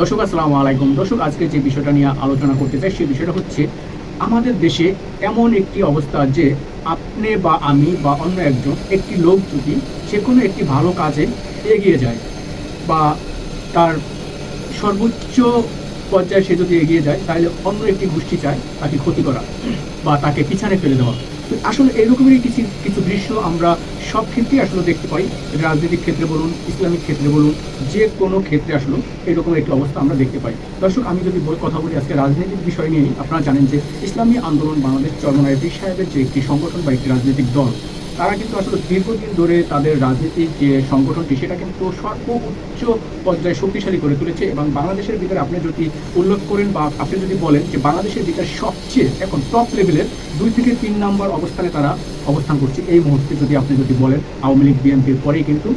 দর্শক, আসসালামু আলাইকুম। দর্শক, আজকে যে বিষয়টা নিয়ে আলোচনা করতে চাই সেই বিষয়টা হচ্ছে, আমাদের দেশে এমন একটি অবস্থা যে আপনি বা আমি বা অন্য একজন, একটি লোক যদি যে কোনো একটি ভালো কাজে এগিয়ে যায় বা তার সর্বোচ্চ পর্যায়ে সে যদি এগিয়ে যায়, তাহলে অন্য একটি গোষ্ঠী চায় তাকে ক্ষতি করা বা তাকে পিছনে ফেলে দেওয়া। আসলে এরকমেরই কিছু কিছু দৃশ্য আমরা সব ক্ষেত্রেই আসলে দেখতে পাই, রাজনৈতিক ক্ষেত্রে বলুন, ইসলামিক ক্ষেত্রে বলুন, যে কোনো ক্ষেত্রে আসলে এরকম একটি অবস্থা আমরা দেখতে পাই। দর্শক, আমি যদি বই কথা বলি আজকে রাজনৈতিক বিষয় নিয়ে, আপনারা জানেন যে ইসলামী আন্দোলন বাংলাদেশ চরমনায় পীর সাহেবের যে একটি সংগঠন বা একটি রাজনৈতিক দল তারা কিন্তু আসলে দীর্ঘদিন ধরে তাদের রাজনৈতিক যে সংগঠনটি, সেটা কিন্তু সর্বোচ্চ পর্যায়ে শক্তিশালী করে তুলেছে এবং বাংলাদেশের ভিতরে আপনি যদি উল্লেখ করেন বা আপনি যদি বলেন যে বাংলাদেশের ভিতরে সবচেয়ে এখন টপ লেভেলের দুই থেকে তিন নম্বর অবস্থানে তারা অবস্থান করছে। এই মুহূর্তে যদি আপনি যদি বলেন, আওয়ামী লীগ, বিএনপির পরেই কিন্তু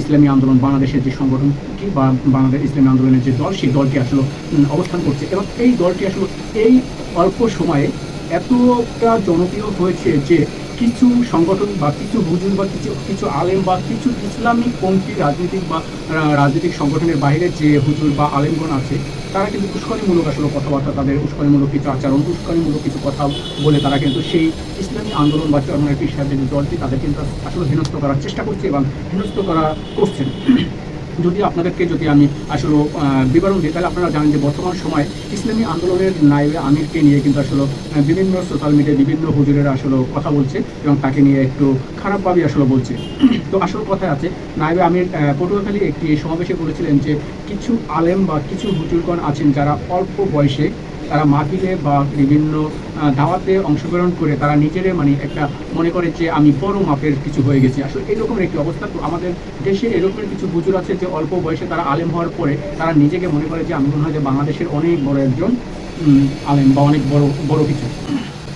ইসলামী আন্দোলন, বাংলাদেশের যে সংগঠনটি বা বাংলাদেশ ইসলামী আন্দোলনের যে দল, সেই দলটি আসলে অবস্থান করছে। এবং এই দলটি আসলে এই অল্প সময়ে এতটা জনপ্রিয় হয়েছে যে কিছু সংগঠন বা কিছু হুজুর বা কিছু কিছু আলেম বা কিছু ইসলামিক পন্থী রাজনৈতিক বা রাজনৈতিক সংগঠনের বাইরে যে হুজুর বা আলেমগণ আছে, তারা কিন্তু উস্কানিমূলক আসলে কথাবার্তা, তাদের উস্কানিমূলক কিছু আচরণ, উস্কানিমূলক কিছু কথা বলে তারা কিন্তু সেই ইসলামী আন্দোলন বা চরমের সাহেবের দলটি, তাদের কিন্তু আসলে হেনস্থ করার চেষ্টা করছে এবং হেনস্থ করা করছেন। যদি আপনাদেরকে যদি আমি আসলে বিবরণ দিই, তাহলে আপনারা জানেন যে বর্তমান সময়ে ইসলামী আন্দোলনের নাইবে আমিরকে নিয়ে কিন্তু আসলে বিভিন্ন সোশ্যাল মিডিয়া বিভিন্ন হুজুরেরা আসলে কথা বলছে এবং তাকে নিয়ে একটু খারাপভাবে আসলে বলছে। তো আসল কথা আছে নাইবে আমির পটুয়াখালী একটি সমাবেশে বলেছিলেন যে কিছু আলেম বা কিছু হুজুরগণ আছেন যারা অল্প বয়সে তারা মাহফিলে বা বিভিন্ন দাওয়াতে অংশগ্রহণ করে তারা নিজেরে মানে একটা মনে করে যে আমি বড় মাপের কিছু হয়ে গেছি। আসলে এরকমের একটি অবস্থা তো আমাদের দেশে এরকমের কিছু হুজুর আছে যে অল্প বয়সে তারা আলেম হওয়ার পরে তারা নিজেকে মনে করে যে আমি মনে হয় যে বাংলাদেশের অনেক বড় একজন আলেম বা অনেক বড় বড় কিছু।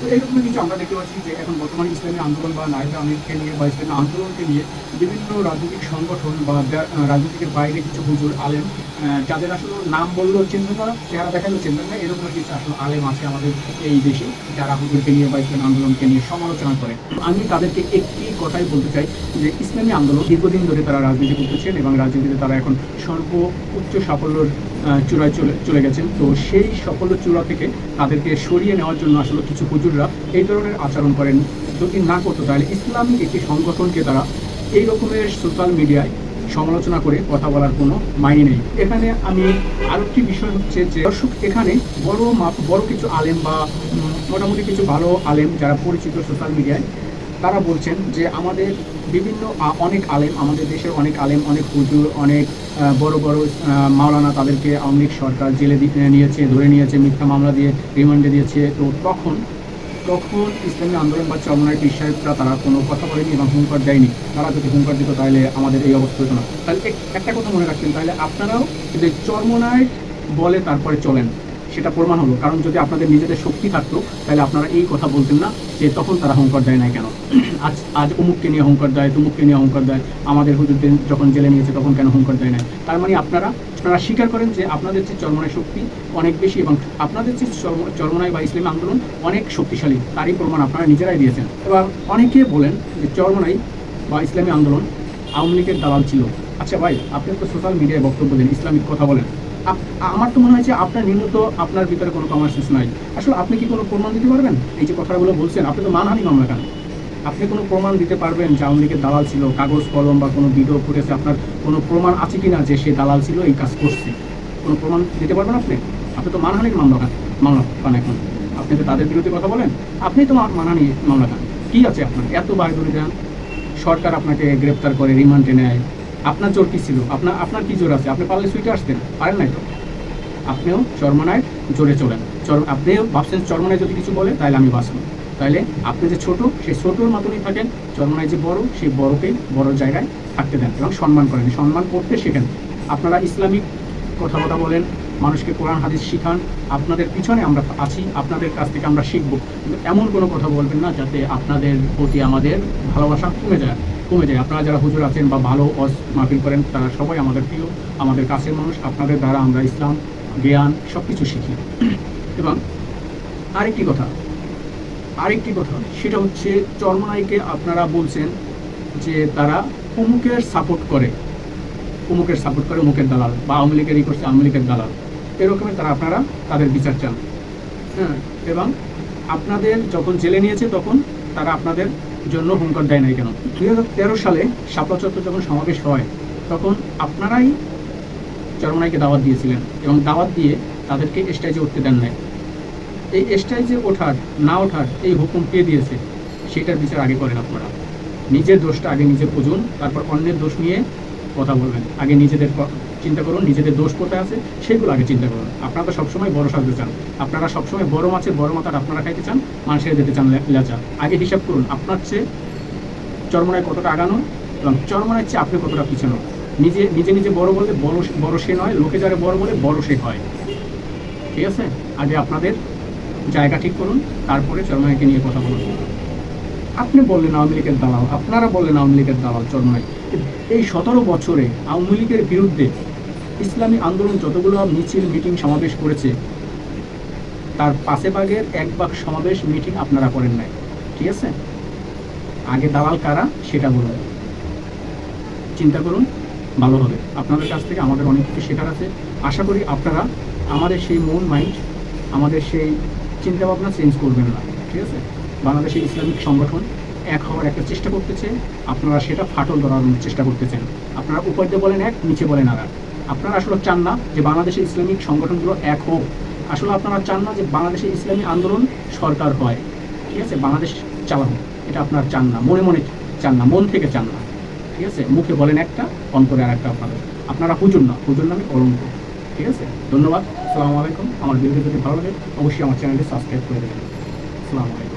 তো এরকম কিছু আমরা দেখতে পাচ্ছি যে এখন বর্তমানে ইসলামী আন্দোলন বা নাইবা আমিরকে নিয়ে বা ইসলামী আন্দোলনকে নিয়ে বিভিন্ন রাজনৈতিক সংগঠন বা রাজনীতির বাইরে কিছু হুজুর, আলেম যাদের আসলে নাম বললেও চিনতে না, চেহারা দেখালেও চিনতে না, এরকম কিছু আসলে আলেম আছে আমাদের এই দেশে, যারা হুজুরকে নিয়ে বা ইসলামী আন্দোলনকে নিয়ে সমালোচনা করে। আমি তাদেরকে একটি কথাই বলতে চাই যে, ইসলামী আন্দোলন দীর্ঘদিন ধরে তারা রাজনীতি করতেছেন এবং রাজনীতিতে তারা এখন সর্ব উচ্চ সাফল্যর চূড়ায় চলে চলে গেছেন। তো সেই সাফল্য চূড়া থেকে তাদেরকে সরিয়ে নেওয়ার জন্য আসলে কিছু হুজুররা এই ধরনের আচরণ করেন। যদি না করতো তাহলে ইসলামিক একটি সংগঠনকে তারা এই রকমের সোশ্যাল মিডিয়ায় সমালোচনা করে কথা বলার কোনো মাইনে নেই। এখানে আমি আরেকটি বিষয় হচ্ছে যে, দর্শক, এখানে বড় মাপ, বড় কিছু আলেম বা মোটামুটি কিছু ভালো আলেম যারা পরিচিত সোশ্যাল মিডিয়ায় তারা বলছেন যে, আমাদের বিভিন্ন অনেক আলেম, আমাদের দেশের অনেক আলেম, অনেক হুজুর, অনেক বড় বড় মাওলানা তাদেরকে আওয়ামী সরকার জেলে নিয়েছে, ধরে নিয়েছে, মিথ্যা মামলা দিয়ে রিমান্ডে দিয়েছে। তো তখন তখন ইসলামী আন্দোলন বা চরমনায় সাহেবরা তারা কোনো কথা বলেনি এবং হুঙ্কার দেয়নি। তারা যদি হুঙ্কার দিত তাহলে আমাদের এই অবস্থা হতো না। তাহলে একটা কথা মনে রাখছেন তাহলে আপনারাও যদি চরমনায় বলে তারপরে চলেন। সেটা প্রমাণ হলো। কারণ যদি আপনাদের নিজেদের শক্তি থাকতো, তাহলে আপনারা এই কথা বলতেন না যে তখন তারা হুঙ্কার দেয় না কেন? আজ আজ অমুককে নিয়ে হুঙ্কার দেয়, তমুককে নিয়ে হুঙ্কার দেয়, আমাদের হুজুরদের যখন জেলে নিয়েছে তখন কেন হুঙ্কার দেয় না তার মানে আপনারা আপনারা স্বীকার করেন যে আপনাদের যে চরমনায় শক্তি অনেক বেশি এবং আপনাদের যে চরম- চরমনায় বা ইসলামী আন্দোলন অনেক শক্তিশালী, তারই প্রমাণ আপনারা নিজেরাই দিয়েছেন। এবার অনেকে বলেন যে চরমনাই বা ইসলামী আন্দোলন আওয়ামী লীগের দালাল ছিল। আচ্ছা ভাই, আপনি তো সোশ্যাল মিডিয়ায় বক্তব্য দেন, ইসলামিক কথা বলেন। আমার তো মনে হয় যে আপনার নিম্নত আপনার ভিতরে কোনো কমার সেন্স নাই। আসলে আপনি কি কোনো প্রমাণ দিতে পারবেন? এই যে কথাগুলো বলছেন, আপনি তো মানহানি মামলা কেন? আপনি কোনো প্রমাণ দিতে পারবেন যে আওয়ামী লীগের দালাল ছিল, কাগজ, কলম বা কোনো ভিডিও ফুটেছে আপনার কোনো প্রমাণ আছে কিনা যে সে দালাল ছিল, এই কাজ করছে? কোনো প্রমাণ দিতে পারবেন আপনি? আপনি তো মানহানির মামলা খান মামলা পান এখন। আপনি তো তাদের বিরুদ্ধে কথা বলেন। আপনি তো মানহানি মামলা খান। কী আছে আপনার? এত বার ধরে যান সরকার আপনাকে গ্রেপ্তার করে, রিমান্ডে নেয়। আপনার জোর কী ছিল? আপনার আপনার কি জোর আছে? আপনি পারলে সুইটে আসতেন। পারেন নাই তো? আপনিও চরমনায় জোরে চলেন। চর আপনিও ভাবছেন চরমনায় যদি কিছু বলে, তাহলে আমি বাঁচব। তাহলে আপনি যে ছোট, সেই ছোটোর মতনই থাকেন। চরমনায় যে বড়, সেই বড়কেই বড় জায়গায় থাকতে দেন এবং সম্মান করেন। সম্মান করতে শেখেন। আপনারা ইসলামিক কথা কথা বলেন, মানুষকে কোরআন, হাদিস শিখান। আপনাদের পিছনে আমরা আছি, আপনাদের কাছ থেকে আমরা শিখব। এমন কোনো কথা বলবেন না যাতে আপনাদের প্রতি আমাদের ভালোবাসা কমে যায়। কমে যায়। আপনারা যারা হুজুর আছেন বা ভালো অস মাহফিল করেন, তারা সবাই আমাদের প্রিয়, আমাদের কাছের মানুষ। আপনাদের দ্বারা আমরা ইসলাম, জ্ঞান সব কিছু শিখি। এবং আরেকটি কথা আরেকটি কথা, সেটা হচ্ছে চরমনাইকে আপনারা বলছেন যে তারা অমুকের সাপোর্ট করে, অমুকের সাপোর্ট করে অমুকের দালাল বা আওয়ামী লীগের ই করছে আওয়ামী লীগের দালাল। এরকমের তারা আপনারা তাদের বিচার চান। হ্যাঁ এবং আপনাদের যখন জেলে নিয়েছে তখন তারা আপনাদের জন্য হুঙ্কার দেয় নাই কেন? দুই হাজার তেরো সালে শাপলা চত্বর যখন সমাবেশ হয়, তখন আপনারাই চরমনাইকে দাওয়াত দিয়েছিলেন এবং দাওয়াত দিয়ে তাদেরকে স্টেজে উঠতে দেন নাই। এই স্টেজে ওঠার, না ওঠার এই হুকুম পেয়ে দিয়েছে, সেটার বিচার আগে করেন আপনারা। নিজের দোষটা আগে নিজে খুঁজুন তারপর অন্যের দোষ নিয়ে কথা বলবেন। আগে নিজেদের চিন্তা করুন, নিজেদের দোষ কোথায় আছে, সেগুলো আগে চিন্তা করুন। আপনারা তো সবসময় বড় সাজতে চান। আপনারা সবসময় বড় মাছের বড় মাথার আপনারা খাইতে চান, মানুষের দিতে চান লেচা। আগে হিসাব করুন, আপনার চেয়ে চরমনায় কতটা আগানো এবং চরমনায় চেয়ে আপনি কতটা পিছানো। নিজে নিজে নিজে বড় বললে বড় বড় সে নয়, লোকে যারা বড় বলে বড় সে হয়। ঠিক আছে? আগে আপনাদের জায়গা ঠিক করুন, তারপরে চরমনাইকে নিয়ে কথা বলুন। আপনি বললেন আওয়ামী লীগের দালাল, আপনারা বললেন আওয়ামী লীগের দালাল চরমনাই। এই সতেরো বছরে আওয়ামী লীগের বিরুদ্ধে ইসলামী আন্দোলন যতগুলো মিছিল, মিটিং সমাবেশ করেছে, তার পাশে ভাগের এক ভাগ সমাবেশ মিটিং আপনারা করেন নাই। ঠিক আছে? আগে দালাল কারা, সেটা বলুন। চিন্তা করুন, ভালো হবে। আপনাদের কাছ থেকে আমাদের অনেক কিছু শেখার আছে। আশা করি আপনারা আমাদের সেই মন, মাইন্ড, আমাদের সেই চিন্তাভাবনা চেঞ্জ করবেন না। ঠিক আছে? বাংলাদেশের ইসলামিক সংগঠন এক হওয়ার একটা চেষ্টা করতেছে। আপনারা সেটা ফাটল ধরার চেষ্টা করতেছেন। আপনারা উপর দিয়ে বলেন এক, নিচে বলেন আর। আপনারা আসলে চান না যে বাংলাদেশের ইসলামিক সংগঠনগুলো এক হোক। আসলে আপনারা চান না যে বাংলাদেশের ইসলামী আন্দোলন সরকার হয়। ঠিক আছে? বাংলাদেশ চালানো। এটা আপনারা চান না। মনে মনে চান না। মন থেকে চান না। ঠিক আছে? মুখে বলেন একটা, অন্তরে আর একটা আপনাদের। আপনারা হুজুর না। হুজুর নামে কলঙ্ক। ঠিক আছে? ধন্যবাদ। আসসালামু আলাইকুম। আমার ভিডিও যদি ভালো লাগে, অবশ্যই আমার চ্যানেলটি সাবস্ক্রাইব করে দেবেন। আসসালামু আলাইকুম।